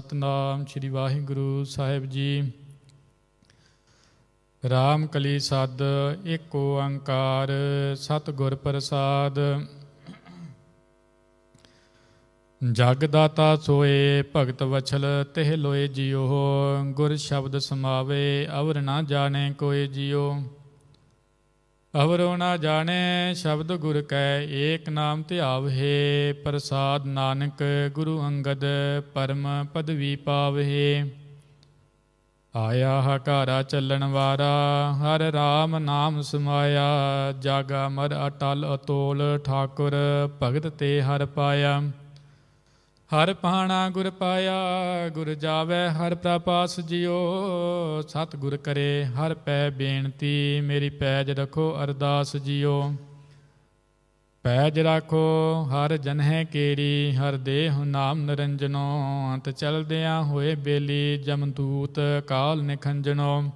ਸਤਨਾਮ ਸ੍ਰੀ ਵਾਹਿਗੁਰੂ ਸਾਹਿਬ ਜੀ। ਰਾਮ ਕਲੀ ਸਦ, ਏਕ ਓੰਕਾਰ ਸਤਿਗੁਰ ਪ੍ਰਸਾਦ। ਜਗ ਦਾਤਾ ਸੋਏ, ਭਗਤ ਵਛਲ, ਤਿਹ ਲੋਏ ਜਿਉ। ਗੁਰ ਸ਼ਬਦ ਸਮਾਵੇ, ਅਵਰ ਨਾ ਜਾਣੇ ਕੋਏ ਜਿਉ। ਅਵਰੋ ਨਾ ਜਾਣੇ ਸ਼ਬਦ ਗੁਰ ਕੈ ਏਕ ਨਾਮ ਧਿਆਵਹਿ, ਪ੍ਰਸਾਦ ਨਾਨਕ ਗੁਰੂ ਅੰਗਦ ਪਰਮ ਪਦਵੀ ਪਾਵਹਿ। ਆਇਆ ਹਕਾਰਾ ਚੱਲਣ ਵਾਰਾ, ਹਰ ਰਾਮ ਨਾਮ ਸਮਾਇਆ, ਜਾਗਾ ਮਰ ਅਟਲ ਅਤੋਲ ਠਾਕੁਰ, ਭਗਤ ਤੇ ਹਰ ਪਾਇਆ। ਹਰ ਪਾਣਾ ਗੁਰ ਪਾਇਆ, ਗੁਰ ਜਾਵੇ, ਹਰ ਪ੍ਰਪਾਸ ਜਿਉ। ਸਤ ਗੁਰ ਕਰੇ, ਹਰ ਪੈ ਬੇਨਤੀ, ਮੇਰੀ ਪੈਜ ਰਖੋ ਅਰਦਾਸ ਜਿਉ। ਪੈਜ ਰਾਖੋ, ਹਰ ਜਨਹਿ ਕੇਰੀ, ਹਰ ਦੇਹ ਨਾਮ ਨਿਰੰਜਨੋ। ਅੰਤ ਚਲਦਿਆਂ ਹੋਏ ਬੇਲੀ, ਜਮਦੂਤ ਕਾਲ ਨਿਖੰਜਨੋ।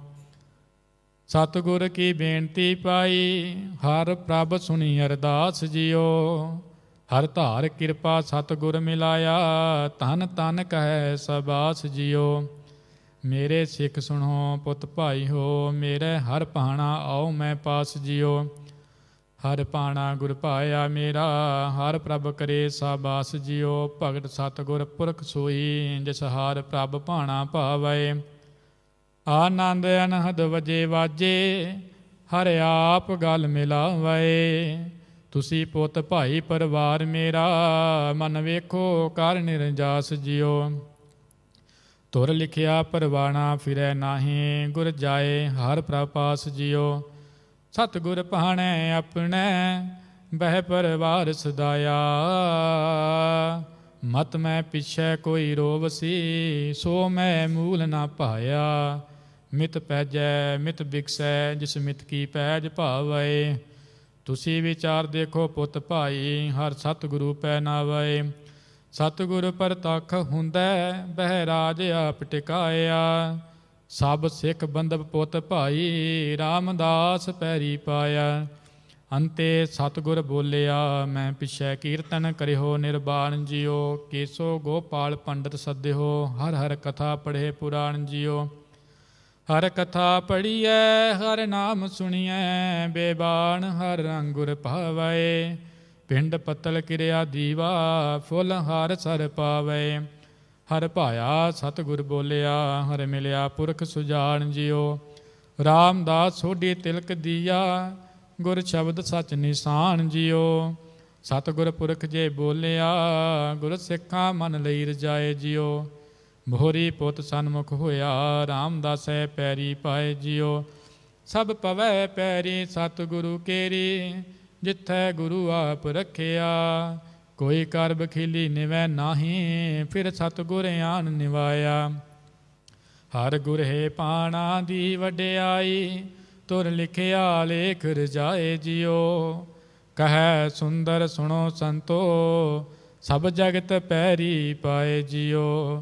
ਸਤਿਗੁਰ ਕੀ ਬੇਨਤੀ ਪਾਈ, ਹਰ ਪ੍ਰਭ ਸੁਣੀ ਅਰਦਾਸ ਜਿਉ। ਹਰ ਧਾਰ ਕਿਰਪਾ ਸਤਿਗੁਰ ਮਿਲਾਇਆ, ਧਨ ਤਨ ਕਹੈ ਸਬਾਸ ਜਿਉ ਮੇਰੇ ਸਿੱਖ ਸੁਣੋ, ਪੁੱਤ ਭਾਈ ਹੋ, ਮੇਰੇ ਹਰ ਪਾਣਾ ਆਓ ਮੈਂ ਪਾਸ ਜਿਉ ਹਰ ਪਾਣਾ ਗੁਰ ਪਾਇਆ ਮੇਰਾ, ਹਰ ਪ੍ਰਭ ਕਰੇ ਸਾਬਾਸ ਜਿਉ ਭਗਤ ਸਤਿਗੁਰ ਪੁਰਖ ਸੋਈ, ਜਿਸ ਹਾਰ ਪ੍ਰਭ ਭਾਣਾ ਭਾਵੈ। ਆਨੰਦ ਅਨਹਦ ਵਜੇ ਵਾਜੇ, ਹਰ ਆਪ ਗਲ ਮਿਲਾਵੈ। ਤੁਸੀਂ ਪੁੱਤ ਭਾਈ ਪਰਿਵਾਰ ਮੇਰਾ, ਮਨ ਵੇਖੋ ਕਰ ਨਿਰੰਜਾਸ ਜਿਉ। ਤੁਰ ਲਿਖਿਆ ਪਰਵਾਣਾ ਫਿਰੈ ਨਾਹੀ, ਗੁਰ ਜਾਏ ਹਰ ਪ੍ਰਪਾਸ ਜਿਉ। ਸਤਿਗੁਰ ਭਾਣੈ ਆਪਣੇ, ਬਹਿ ਪਰਵਾਰ ਸਦਾਇਆ। ਮਤ ਮੈਂ ਪਿਛੈ ਕੋਈ ਰੋਵਸੀ ਸੋ ਮੈਂ ਮੂਲ ਨਾ ਪਾਇਆ ਮਿਤ ਪੈਜੈ, ਮਿਤ ਬਿਕਸੈ ਜਿਸ ਮਿਤ ਕੀ ਪੈਜ ਭਾਵੈ। ਤੁਸੀਂ ਵਿਚਾਰ ਦੇਖੋ ਪੁੱਤ ਭਾਈ, ਹਰ ਸਤਿਗੁਰੂ ਪੈ ਨਾਵੈ। ਸਤਿਗੁਰ ਪਰਤਖ ਹੁੰਦਾ ਬਹਿ ਰਾਜ ਆਪ ਟਿਕਾਇਆ। ਸਭ ਸਿੱਖ ਬੰਦਬ ਪੁੱਤ ਭਾਈ, ਰਾਮਦਾਸ ਪੈਰੀ ਪਾਇਆ। ਅੰਤੇ ਸਤਿਗੁਰ ਬੋਲਿਆ, ਮੈਂ ਪਿਛੈ ਕੀਰਤਨ ਕਰਿਓ ਨਿਰਬਾਨ ਜਿਉ ਕੇਸੋ ਗੋਪਾਲ ਪੰਡਤ ਸੱਦਿਓ ਹਰ ਹਰ ਕਥਾ ਪੜ੍ਹੇ ਪੁਰਾਣ ਜਿਉ ਹਰ ਕਥਾ ਪੜੀਐ ਹਰ ਨਾਮ ਸੁਣੀਐ, ਬੇਬਾਨ ਹਰ ਰੰਗੁਰ ਭਾਵੈ। ਪਿੰਡ ਪਤਲ ਕਿਰਿਆ ਦੀਵਾ, ਫੁੱਲ ਹਰ ਸਰ ਪਾਵੈ। ਹਰ ਭਾਇਆ ਸਤਿਗੁਰ ਬੋਲਿਆ, ਹਰ ਮਿਲਿਆ ਪੁਰਖ ਸੁਜਾਨ ਜਿਉ। ਰਾਮਦਾਸ ਸੋਢੀ ਤਿਲਕ ਦੀਆ, ਗੁਰ ਸ਼ਬਦ ਸਚ ਨਿਸ਼ਾਨ ਜਿਉ। ਸਤਿਗੁਰ ਪੁਰਖ ਜੇ ਬੋਲਿਆ, ਗੁਰ ਸਿੱਖਾਂ ਮਨ ਲਈ ਰਜਾਏ ਜਿਉ। ਮੋਹਰੀ ਪੁੱਤ ਸਨਮੁਖ ਹੋਇਆ, ਰਾਮਦਾਸੈ ਪੈਰੀ ਪਾਏ ਜਿਉ। ਸਭ ਪਵੈ ਪੈਰੀ ਸਤਿਗੁਰੂ ਕੇਰੀ, ਜਿੱਥੈ ਗੁਰੂ ਆਪ ਰਖਿਆ। ਕੋਈ ਕਰ ਬਖੀਲੀ ਨਿਵੈ ਨਾਹੀ, ਫਿਰ ਸਤਿਗੁਰ ਆਨ ਨਿਵਾਇਆ। ਹਰ ਗੁਰ ਹੈ ਪਾਣਾ ਦੀ ਵਡਿਆਈ, ਤੁਰ ਲਿਖਿਆ ਲੇਖ ਰਜਾਏ ਜਿਉ। ਕਹੈ ਸੁੰਦਰ ਸੁਣੋ ਸੰਤੋ, ਸਭ ਜਗਤ ਪੈਰੀ ਪਾਏ ਜਿਉ।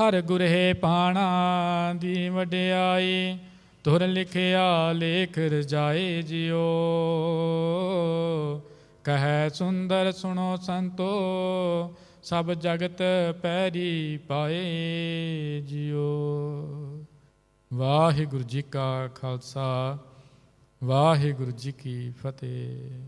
ਹਰ ਗੁਰ ਪਾਣਾ ਦੀ ਵਡਿਆਈ ਤੁਰ ਲਿਖਿਆ ਲੇਖ ਰਜਾਏ ਜਿਉ। ਕਹੈ ਸੁੰਦਰ ਸੁਣੋ ਸੰਤੋ, ਸਭ ਜਗਤ ਪੈਰੀ ਪਾਏ ਜਿਉ। ਵਾਹਿਗੁਰੂ ਜੀ ਕਾ ਖਾਲਸਾ, ਵਾਹਿਗੁਰੂ ਜੀ ਕੀ ਫਤਿਹ।